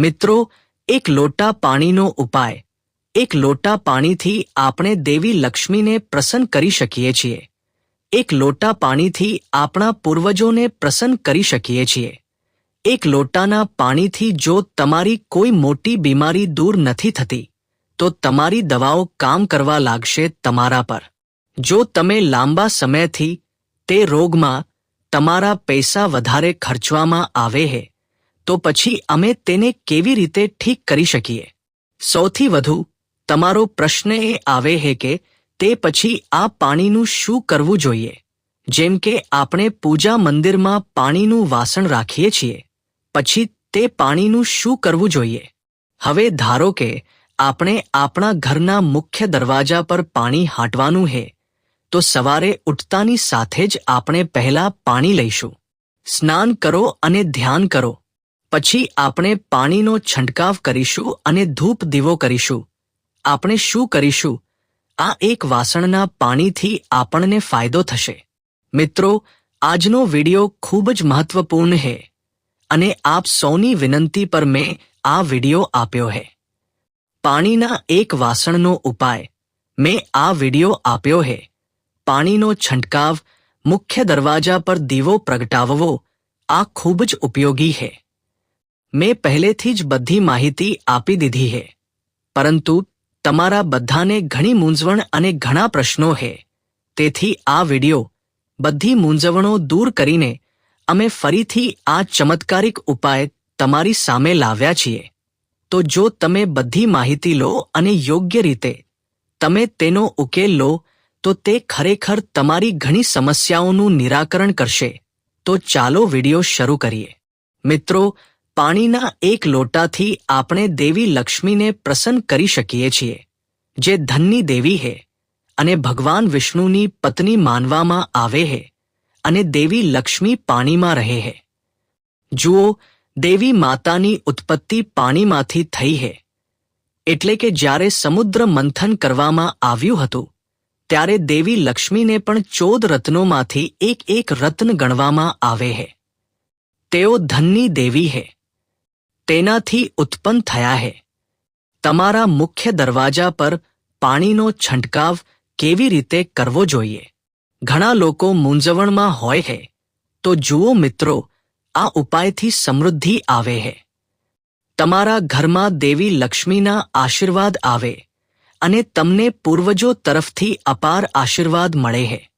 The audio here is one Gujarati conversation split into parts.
મિત્રો, એક લોટા પાણીનો ઉપાય. એક લોટા પાણીથી આપણે દેવી લક્ષ્મીને પ્રસન્ન કરી શકીએ છીએ. એક લોટા પાણીથી આપણા પૂર્વજોને પ્રસન્ન કરી શકીએ છીએ. એક લોટાના પાણીથી જો તમારી કોઈ મોટી બીમારી દૂર નથી થતી, તો તમારી દવાઓ કામ કરવા લાગશે તમારા પર. જો તમે લાંબા સમયથી તે રોગમાં તમારા પૈસા વધારે ખર્ચવામાં આવે છે તો પછી અમે તેને કેવી રીતે ઠીક કરી શકીએ? સૌથી વધુ, તમારો પ્રશ્ન એ આવે છે કે તે પછી આ પાણીનું શું કરવું જોઈએ? જેમ કે આપણે પૂજા મંદિરમાં પાણીનું વાસણ રાખીએ છીએ, પછી તે પાણીનું શું કરવું જોઈએ? હવે ધારો કે આપણે આપણા ઘરના મુખ્ય દરવાજા પર પાણી હાંટવાનું છે તો સવારે ઉઠતાની સાથે જ આપણે પહેલા પાણી લઈશું. સ્નાન કરો અને ધ્યાન કરો. પછી આપણે પાણીનો છંટકાવ કરીશું અને ધૂપ દીવો કરીશું. આપણે શું કરીશું? આ એક વાસણના પાણીથી આપણને ફાયદો થશે. મિત્રો, આજનો વિડિયો ખૂબ જ મહત્વપૂર્ણ છે અને આપ સૌની વિનંતી પર મેં આ વિડિયો આપ્યો છે પાણીના એક વાસણનો ઉપાય. મેં આ વિડિયો આપ્યો છે પાણીનો છંટકાવ, મુખ્ય દરવાજા પર દીવો પ્રગટાવવો, આ ખૂબ જ ઉપયોગી છે મેં પહેલેથી જ બધી માહિતી આપી દીધી છે પરંતુ તમારા બધાને ઘણી મૂંઝવણ અને ઘણા પ્રશ્નો છે તેથી આ વિડિયો બધી મૂંઝવણો દૂર કરીને અમે ફરીથી આ ચમત્કારિક ઉપાય તમારી સામે લાવ્યા છીએ. તો જો તમે બધી માહિતી લો અને યોગ્ય રીતે તમે તેનો ઉકેલ લો, તો તે ખરેખર તમારી ઘણી સમસ્યાઓનું નિરાકરણ કરશે. તો ચાલો વિડિયો શરૂ કરીએ. મિત્રો પાણીના એક લોટાથી આપણે દેવી લક્ષ્મીને પ્રસન્ન કરી શકીએ છીએ, જે ધનની દેવી છે અને ભગવાન વિષ્ણુની પત્ની માનવામાં આવે છે અને દેવી લક્ષ્મી પાણીમાં રહે છે જુઓ, દેવી માતાની ઉત્પત્તિ પાણીમાંથી થઈ છે એટલે કે જ્યારે સમુદ્ર મંથન કરવામાં આવ્યું હતું, ત્યારે દેવી લક્ષ્મીને પણ ચૌદ રત્નોમાંથી એક એક રત્ન ગણવામાં આવે છે તેઓ ધનની દેવી છે તેનાથી ઉત્પન્ન થયા છે તમારા મુખ્ય દરવાજા પર પાણીનો છંટકાવ કેવી રીતે કરવો જોઈએ? ઘણા લોકો મૂંઝવણમાં હોય છે તો જુઓ મિત્રો, આ ઉપાયથી સમૃદ્ધિ આવે છે તમારા ઘરમાં દેવી લક્ષ્મીના આશીર્વાદ આવે અને તમને પૂર્વજો તરફથી અપાર આશીર્વાદ મળે છે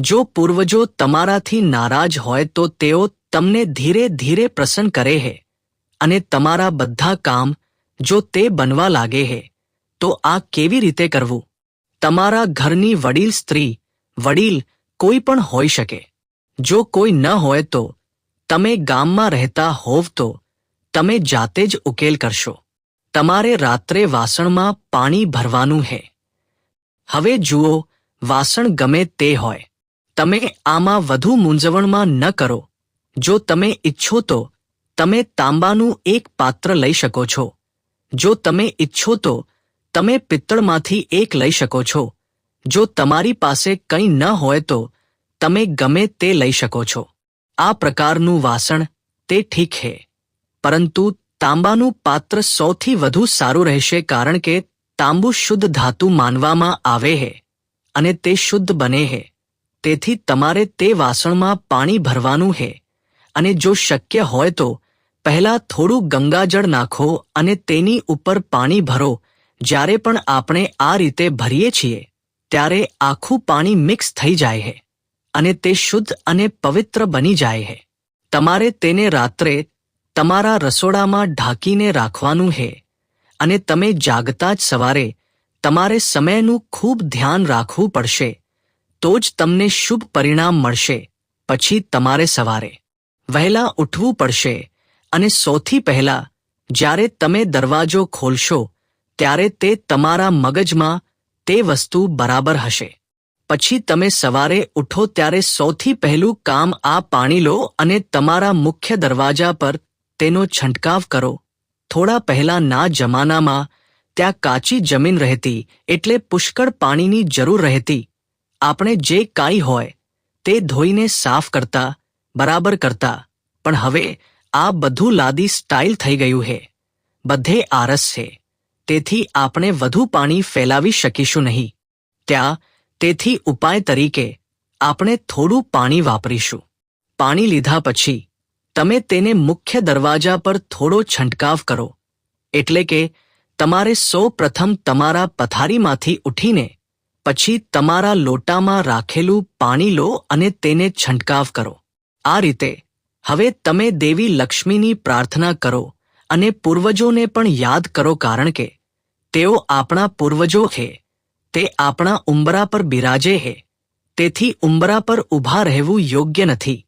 જો પૂર્વજો તમારાથી નારાજ હોય તો તેઓ તમને ધીરે ધીરે પ્રસન્ન કરે છે અને તમારા બધા કામ જો તે બનવા લાગે છે તો આ કેવી રીતે કરવું? તમારા ઘરની વડીલ સ્ત્રી, વડીલ કોઈ પણ હોઈ શકે. જો કોઈ ન હોય તો તમે ગામમાં રહેતા હોવ તો તમે જાતે જ ઉકેલ કરશો. તમારે રાત્રે વાસણમાં પાણી ભરવાનું છે હવે જુઓ, વાસણ ગમે તે હોય. તમે આમાં વધુ મૂંઝવણમાં ન કરો. જો તમે ઈચ્છો તો તમે તાંબાનું એક પાત્ર લઈ શકો છો. જો તમે ઈચ્છો તો તમે પિત્તળમાંથી એક લઈ શકો છો. જો તમારી પાસે કંઈ ન હોય તો તમે ગમે તે લઈ શકો છો. આ પ્રકારનું વાસણ તે ઠીક છે પરંતુ તાંબાનું પાત્ર સૌથી વધુ સારું રહેશે કારણ કે તાંબુ શુદ્ધ ધાતુ માનવામાં આવે છે અને તે શુદ્ધ બને છે તેથી તમારે તે વાસણમાં પાણી ભરવાનું છે અને જો શક્ય હોય તો પહેલા થોડું ગંગાજળ નાખો અને તેની ઉપર પાણી ભરો. જ્યારે પણ આપણે આ રીતે ભરીએ છીએ, ત્યારે આખું પાણી મિક્સ થઈ જાય છે અને તે શુદ્ધ અને પવિત્ર બની જાય છે તમારે તેને રાત્રે તમારા રસોડામાં ઢાંકીને રાખવાનું છે અને તમે જાગતા જ સવારે તમારે સમયનું ખૂબ ધ્યાન રાખવું પડશે, તો જ તમને શુભ પરિણામ મળશે, પછી તમારે સવારે વહેલા ઉઠવું પડશે અને સૌથી પહેલા, જ્યારે તમે દરવાજો ખોલશો, ત્યારે તે તમારા મગજમાં તે વસ્તુ બરાબર હશે. પછી તમે સવારે ઉઠો ત્યારે સૌથી પહેલું કામ આ પાણી લો અને તમારા મુખ્ય દરવાજા પર તેનો છંટકાવ કરો. થોડા પહેલાના જમાનામાં ત્યાં કાચી જમીન રહેતી એટલે પુષ્કળ પાણીની જરૂર રહેતી. આપણે જે કાંઈ હોય, તે ધોઈને સાફ કરતા, બરાબર કરતા. પણ હવે આ બધું લાદી સ્ટાઇલ થઈ ગયું છે બધે આરસ છે. તેથી આપણે વધુ પાણી ફેલાવી શકીશું નહીં. ત્યાં, તેથી ઉપાય તરીકે, આપણે થોડું પાણી વાપરીશું. પાણી લીધા પછી, તમે તેને મુખ્ય દરવાજા પર થોડો છંટકાવ કરો. એટલે કે, તમારે સૌ પ્રથમ તમારા પથારીમાંથી ઉઠીને, પછી તમારા લોટામાં રાખેલું પાણી લો અને તેને છંટકાવ કરો. આ રીતે હવે તમે દેવી લક્ષ્મીની પ્રાર્થના કરો અને પૂર્વજોને પણ યાદ કરો કારણ કે તેઓ આપણા પૂર્વજો છે તે આપણા ઉંબરા પર બિરાજે છે તેથી ઉંબરા પર ઊભા રહેવું યોગ્ય નથી.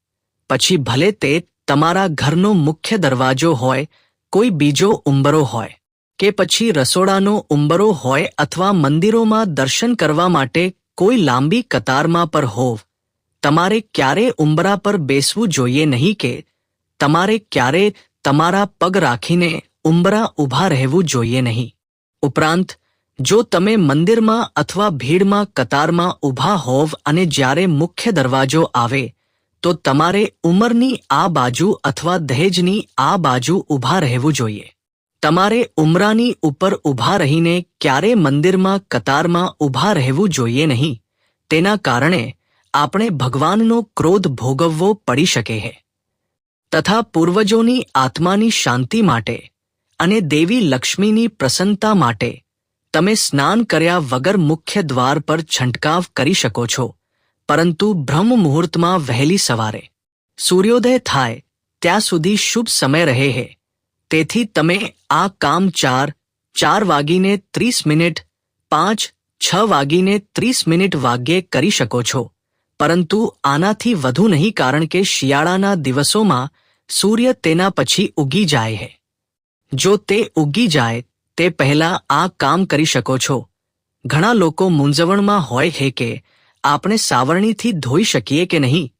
પછી ભલે તે તમારા ઘરનો મુખ્ય દરવાજો હોય, કોઈ બીજો ઉંબરો હોય, કે પછી રસોડાનો ઉંબરો હોય અથવા મંદિરોમાં દર્શન કરવા માટે કોઈ લાંબી કતારમાં પર હોવ તમારે ક્યારે ઉંબરા પર બેસવું જોઈએ નહીં કે તમારે ક્યારે તમારા પગ રાખીને ઉંબરા ઊભા રહેવું જોઈએ નહીં. ઉપરાંત, જો તમે મંદિરમાં અથવા ભીડમાં, કતારમાં ઊભા હોવ અને જ્યારે મુખ્ય દરવાજો આવે, તો તમારે ઉંમરની આ બાજુ અથવા દહેજની આ બાજુ ઊભા રહેવું જોઈએ. તમારે ઉમરાની ઉપર ઊભા રહીને ક્યારે મંદિરમાં, કતારમાં ઊભા રહેવું જોઈએ નહીં. તેના કારણે આપણે ભગવાનનો ક્રોધ ભોગવવો પડી શકે છે તથા પૂર્વજોની આત્માની શાંતિ માટે અને દેવી લક્ષ્મીની પ્રસન્નતા માટે તમે સ્નાન કર્યા વગર મુખ્ય દ્વાર પર છંટકાવ કરી શકો છો, પરંતુ બ્રહ્મ મુહૂર્તમાં વહેલી સવારે. સૂર્યોદય થાય ત્યાં સુધી શુભ સમય રહે છે તેથી તમે આ કામ ચાર ચાર વાગીને ત્રીસ મિનિટ, પાંચ, છ વાગીને ત્રીસ મિનિટ વાગ્યે કરી શકો છો. પરંતુ આનાથી વધુ નહીં કારણ કે શિયાળાના દિવસોમાં સૂર્ય તેના પછી ઉગી જાય છે જો તે ઉગી જાય, તે પહેલા આ કામ કરી શકો છો. ઘણા લોકો મૂંઝવણમાં હોય છે કે આપણે સાવરણીથી ધોઈ શકીએ કે નહીં?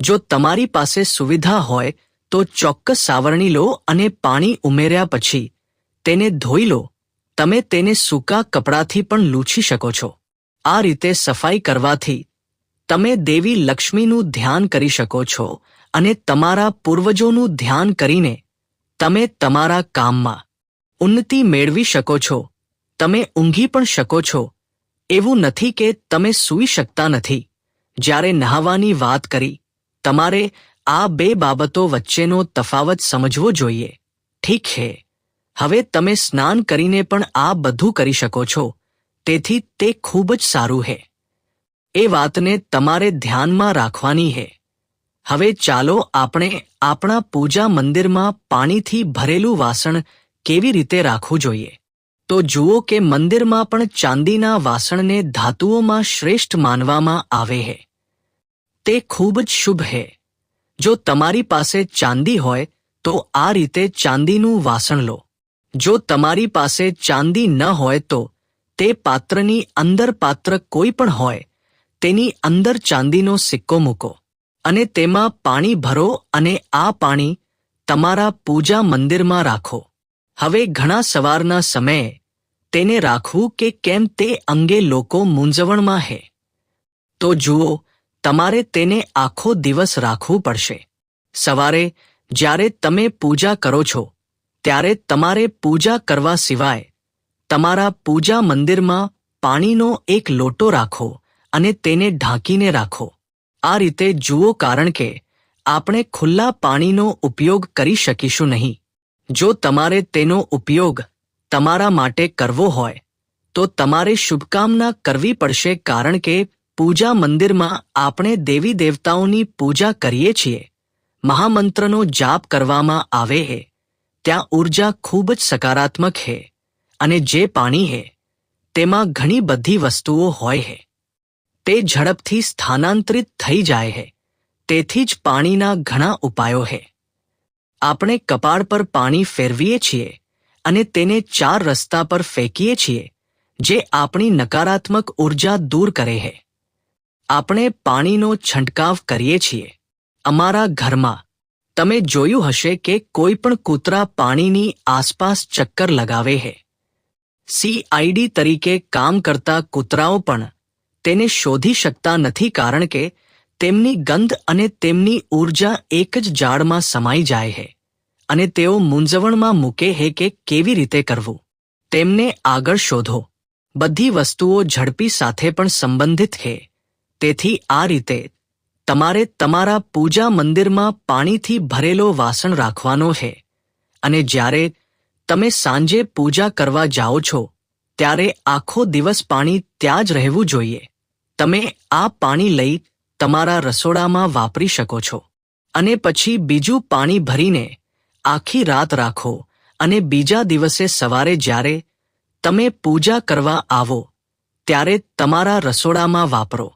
જો તમારી પાસે સુવિધા હોય, તો ચોક્કસ સાવરણી લો અને પાણી ઉમેર્યા પછી તેને ધોઈ લો. તમે તેને સૂકા કપડાથી પણ લૂછી શકો છો. આ રીતે સફાઈ કરવાથી તમે દેવી લક્ષ્મીનું ધ્યાન કરી શકો છો અને તમારા પૂર્વજોનું ધ્યાન કરીને તમે તમારા કામમાં ઉન્નતિ મેળવી શકો છો. તમે ઊંઘી પણ શકો છો. એવું નથી કે તમે સૂઈ શકતા નથી. જ્યારે નહાવાની વાત કરી, તમારે આ બે બાબતો વચ્ચેનો તફાવત સમજવો જોઈએ. ઠીક છે. હવે તમે સ્નાન કરીને પણ આ બધું કરી શકો છો. તેથી તે ખૂબ જ સારું છે એ વાતને તમારે ધ્યાનમાં રાખવાની છે હવે ચાલો આપણે આપણા પૂજા મંદિરમાં પાણીથી ભરેલું વાસણ કેવી રીતે રાખવું જોઈએ? તો જુઓ કે મંદિરમાં પણ ચાંદીના વાસણને ધાતુઓમાં શ્રેષ્ઠ માનવામાં આવે છે તે ખૂબ જ શુભ છે જો તમારી પાસે ચાંદી હોય, તો આ રીતે ચાંદીનું વાસણ લો. જો તમારી પાસે ચાંદી ન હોય તો તે પાત્રની અંદર પાત્ર કોઈ પણ હોય તેની અંદર ચાંદીનો સિક્કો મૂકો અને તેમાં પાણી ભરો અને આ પાણી તમારા પૂજા મંદિરમાં રાખો. હવે ઘણા સવારના સમયે તેને રાખવું કે કેમ તે અંગે લોકો મૂંઝવણમાં હે. તો જુઓ, તમારે તેને આખો દિવસ રાખવું પડશે. સવારે જ્યારે તમે પૂજા કરો છો, ત્યારે તમારે પૂજા કરવા સિવાય તમારા પૂજા મંદિરમાં પાણીનો એક લોટો રાખો. અને તેને ઢાંકીને રાખો. આ રીતે જુઓ કારણ કે આપણે ખુલ્લા પાણીનો ઉપયોગ કરી શકીશું નહીં. જો તમારે તેનો ઉપયોગ તમારા માટે કરવો હોય, તો તમારે શુભકામના કરવી પડશે કારણ કે પૂજા મંદિરમાં આપણે દેવી દેવતાઓની પૂજા કરીએ છીએ. મહામંત્રનો જાપ કરવામાં આવે છે ત્યાં ઊર્જા ખૂબ જ સકારાત્મક છે અને જે પાણી છે તેમાં ઘણી બધી વસ્તુઓ હોય છે તે ઝડપથી સ્થાનાંતરિત થઈ જાય છે તેથી જ પાણીના ઘણા ઉપાયો છે આપણે કપાળ પર પાણી ફેરવીએ છીએ અને તેને ચાર રસ્તા પર ફેંકીએ છીએ, જે આપણી નકારાત્મક ઊર્જા દૂર કરે છે આપણે પાણીનો છંટકાવ કરીએ છીએ. અમારા ઘરમાં, તમે જોયું હશે કે કોઈ પણ કૂતરા પાણીની આસપાસ ચક્કર લગાવે છે સીઆઈડી તરીકે કામ કરતા કૂતરાઓ પણ તેને શોધી શકતા નથી કારણ કે તેમની ગંધ અને તેમની ઊર્જા એક જ ઝાડમાં સમાઈ જાય છે અને તેઓ મૂંઝવણમાં મૂકે હે કે કેવી રીતે કરવું. તેમને આગળ શોધો. બધી વસ્તુઓ ઝડપી સાથે પણ સંબંધિત છે તેથી આ રીતે તમારે તમારા પૂજા મંદિરમાં પાણીથી ભરેલો વાસણ રાખવાનો છે અને જ્યારે તમે સાંજે પૂજા કરવા જાઓ છો, ત્યારે આખો દિવસ પાણી ત્યાં જ રહેવું જોઈએ. તમે આ પાણી લઈ તમારા રસોડામાં વાપરી શકો છો. અને પછી બીજું પાણી ભરીને આખી રાત રાખો અને બીજા દિવસે સવારે જ્યારે તમે પૂજા કરવા આવો, ત્યારે તમારા રસોડામાં વાપરો.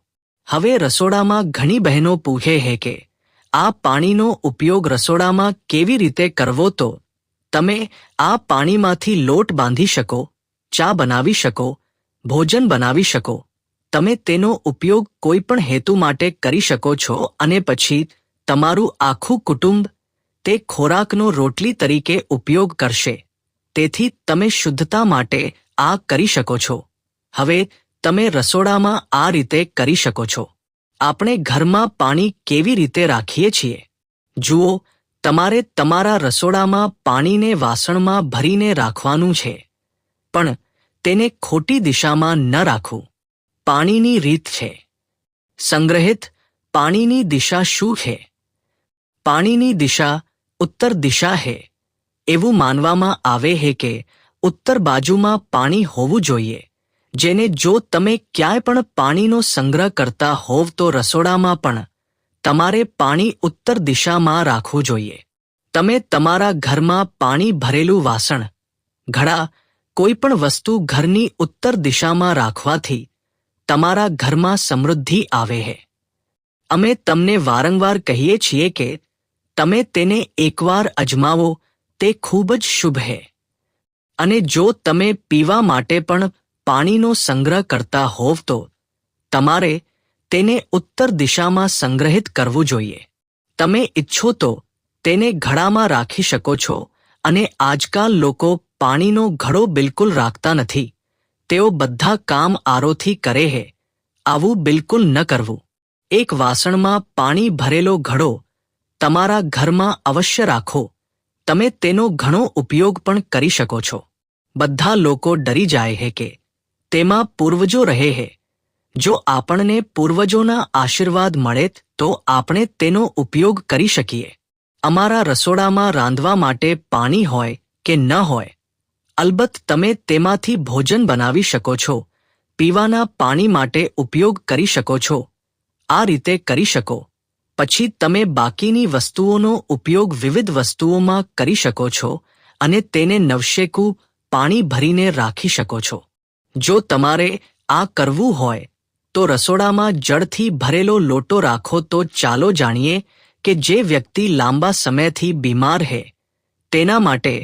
હવે રસોડામાં ઘણી બહેનો પૂછે હે કે, આ પાણીનો ઉપયોગ રસોડામાં કેવી રીતે કરવો તો? તમે આ પાણીમાંથી લોટ બાંધી શકો, ચા બનાવી શકો, ભોજન બનાવી શકો. તમે તેનો ઉપયોગ કોઈ પણ હેતુ માટે કરી શકો છો અને પછી તમારું આખું કુટુંબ તે ખોરાકનો રોટલી તરીકે ઉપયોગ કરશે. તેથી તમે શુદ્ધતા માટે આ કરી શકો છો. હવે તમે રસોડામાં આ રીતે કરી શકો છો. આપણે ઘરમાં પાણી કેવી રીતે રાખીએ છીએ? જુઓ, તમારે તમારા રસોડામાં પાણીને વાસણમાં ભરીને રાખવાનું છે. પણ તેને ખોટી દિશામાં ન રાખવું. પાણીની રીત છે. સંગ્રહિત પાણીની દિશા શું છે? પાણીની દિશા ઉત્તર દિશા હે. એવું માનવામાં આવે છે કે ઉત્તર બાજુમાં પાણી હોવું જોઈએ, જેને જો તમે ક્યાંય પણ પાણીનો સંગ્રહ કરતા હોવ તો રસોડામાં પણ તમારે પાણી ઉત્તર દિશામાં રાખવું જોઈએ. તમે તમારા ઘરમાં પાણી ભરેલું વાસણ, ઘડા, કોઈ પણ વસ્તુ ઘરની ઉત્તર દિશામાં રાખવાથી તમારા ઘરમાં સમૃદ્ધિ આવે છે અમે તમને વારંવાર કહીએ છીએ કે તમે તેને એકવાર અજમાવો, તે ખૂબ જ શુભ છે અને જો તમે પીવા માટે પણ પાણીનો સંગ્રહ કરતા હોવ તો તમારે તેને ઉત્તર દિશામાં સંગ્રહિત કરવું જોઈએ. તમે ઈચ્છો તો તેને ઘડામાં રાખી શકો છો અને આજકાલ લોકો પાણીનો ઘડો બિલકુલ રાખતા નથી. તેઓ બધા કામ આરોથી કરે છે આવું બિલકુલ ન કરવું. એક વાસણમાં પાણી ભરેલો ઘડો તમારા ઘરમાં અવશ્ય રાખો. તમે તેનો ઘણો ઉપયોગ પણ કરી શકો છો. બધા લોકો ડરી જાય છે કે તેમાં પૂર્વજો રહે છે જો આપણને પૂર્વજોના આશીર્વાદ મળે તો આપણે તેનો ઉપયોગ કરી શકીએ. અમારા રસોડામાં રાંધવા માટે પાણી હોય કે ન હોય અલબત્ત તમે તેમાંથી ભોજન બનાવી શકો છો. પીવાના પાણી માટે ઉપયોગ કરી શકો છો. આ રીતે કરી શકો. પછી તમે બાકીની વસ્તુઓનો ઉપયોગ વિવિધ વસ્તુઓમાં કરી શકો છો અને તેને નવશેકું પાણી ભરીને રાખી શકો છો. જો તમારે આ કરવું હોય, તો રસોડામાં જળથી ભરેલો લોટો રાખો તો ચાલો જાણીએ કે જે વ્યક્તિ લાંબા સમયથી બીમાર છે તેના માટે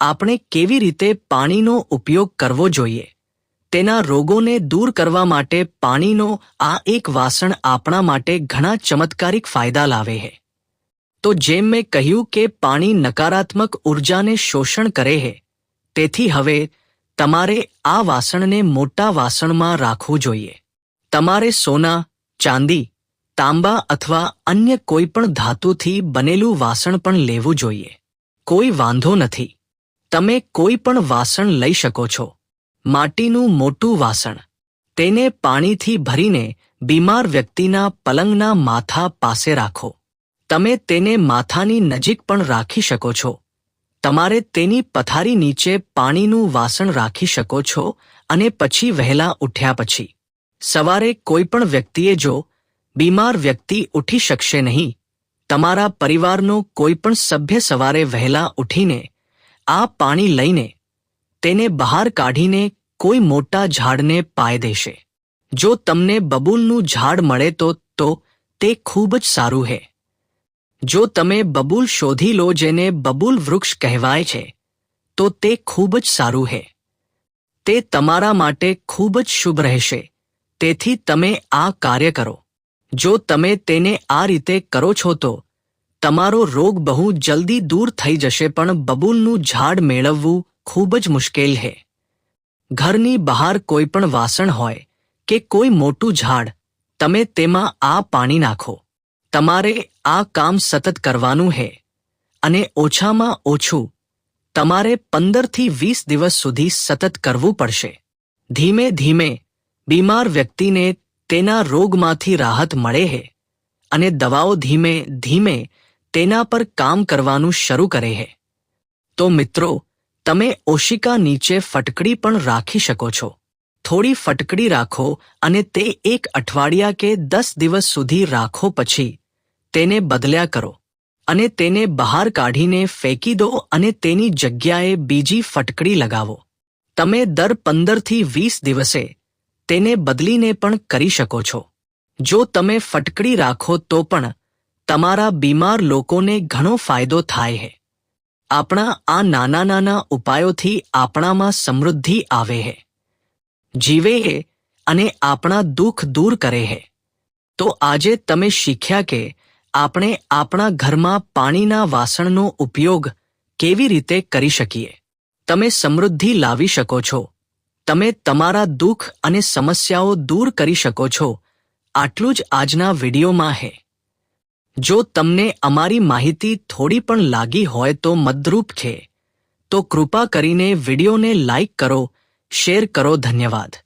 આપણે કેવી રીતે પાણીનો ઉપયોગ કરવો જોઈએ? તેના રોગોને દૂર કરવા માટે પાણીનો આ એક વાસણ આપણા માટે ઘણા ચમત્કારિક ફાયદા લાવે છે. તો જેમ મેં કહ્યું કે પાણી નકારાત્મક ઉર્જાને શોષણ કરે છે, તેથી હવે તમારે આ વાસણને મોટા વાસણમાં રાખવું જોઈએ. તમારે સોના, ચાંદી, તાંબા અથવા અન્ય કોઈ પણ ધાતુથી બનેલું વાસણ પણ લેવું જોઈએ. કોઈ વાંધો નથી. તમે કોઈ પણ વાસણ લઈ શકો છો. માટીનું મોટું વાસણ. તેને પાણીથી ભરીને બીમાર વ્યક્તિના પલંગના માથા પાસે રાખો. તમે તેને માથાની નજીક પણ રાખી શકો છો. તમારે તેની પથારી નીચે પાણીનું વાસણ રાખી શકો છો અને પછી વહેલા ઉઠ્યા પછી. સવારે કોઈ પણ વ્યક્તિએ જો બીમાર વ્યક્તિ ઉઠી શકશે નહીં. તમારા પરિવારનો કોઈ પણ સભ્ય સવારે વહેલા ઉઠીને આ પાણી લઈને તેને બહાર કાઢીને કોઈ મોટા ઝાડને પાય દેશે. જો તમને બબૂલનું ઝાડ મળે તો તો તે ખૂબ જ સારું છે જો તમે બબૂલ શોધી લો જેને બબૂલ વૃક્ષ કહેવાય છે, તો તે ખૂબ જ સારું છે તે તમારા માટે ખૂબ જ શુભ રહેશે. તેથી તમે આ કાર્ય કરો. જો તમે તેને આ રીતે કરો છો તો તમારો રોગ બહુ જલ્દી દૂર થઈ જશે, પણ બબૂલનું ઝાડ મેળવવું ખૂબ જ મુશ્કેલ છે ઘરની બહાર કોઈ પણ વાસણ હોય કે કોઈ મોટું ઝાડ, તમે તેમાં આ પાણી નાખો. તમારે આ કામ સતત કરવાનું છે અને ઓછામાં ઓછું, તમારે પંદરથી વીસ દિવસ સુધી સતત કરવું પડશે. ધીમે ધીમે, બીમાર વ્યક્તિને તેના રોગમાંથી રાહત મળે છે અને દવાઓ ધીમે ધીમે તેના પર કામ કરવાનું શરૂ કરે છે તો મિત્રો, તમે ઓશિકા નીચે ફટકડી પણ રાખી શકો છો. થોડી ફટકડી રાખો અને તે એક અઠવાડિયા કે દસ દિવસ સુધી રાખો પછી તેને બદલ્યા કરો અને તેને બહાર કાઢીને ફેંકી દો અને તેની જગ્યાએ બીજી ફટકડી લગાવો. તમે દર પંદરથી વીસ દિવસે તેને બદલીને પણ કરી શકો છો. જો તમે ફટકડી રાખો તો પણ તમારા બીમાર લોકોને ઘણો ફાયદો થાય છે આપણા આ નાના નાના ઉપાયોથી આપણામાં સમૃદ્ધિ આવે છે જીવે છે અને આપણા દુઃખ દૂર કરે છે તો આજે તમે શીખ્યા કે આપણે આપણા ઘરમાં પાણીના વાસણનો ઉપયોગ કેવી રીતે કરી શકીએ. તમે સમૃદ્ધિ લાવી શકો છો. તમે તમારા દુઃખ અને સમસ્યાઓ દૂર કરી શકો છો. આટલું જ આજના વિડીયોમાં છે જો તમને અમારી માહિતી થોડી પણ લાગી હોય તો મદરૂપ છે. તો કૃપા કરીને વિડીયોને લાઇક કરો, શેર કરો, ધન્યવાદ.